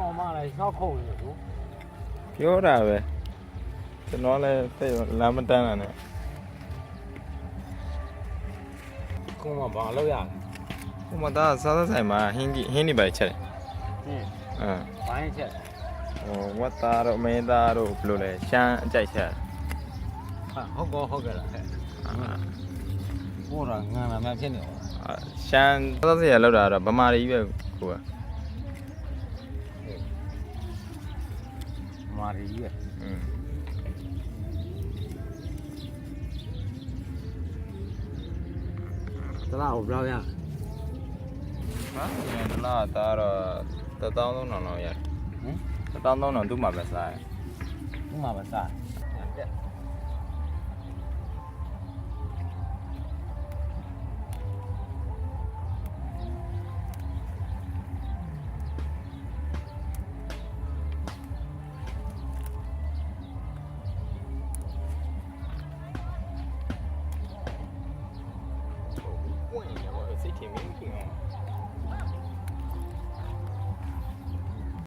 ကောင်မလည်းရှောက်ခုံနေလို့ပြောတာပဲကျွန်တော်လည်းသိလမ်းမတန်းတာနဲ့ခုံမဘာလို့ရလဲဟိုမှာဒါစားစားဆိုင်မှာဟင်းကြီးဟင်းနေပါချက်တယ်ဟင်းအင်းဘိုင်းချက်ဟိုဝတ်သားတို့အမင်းသားတို့ဘယ်လိုလဲရှမ်းအကြိုက်ချက်ဟာဟုတ်ကောဟုတ်ကဲ့လားဟဲ့ဟိုတော့ငါနာမဖြစ်နေအောင်အာရှမ်းစားစားစရာလောက်တာတော့ဗမာတွေကြီးပဲကိုက မာရီရဲ့อืมတလားကိုဘယ်လောက်ရဟာဒီလာတာတော့တသောင်းသုံးထောင်လောက်ရတယ်ဟင်တသောင်းသုံးထောင်သူ့မှာပဲစားရဥမာပါစားတက် วยเดี๋ยวเออสิถิ่มไม่ถึง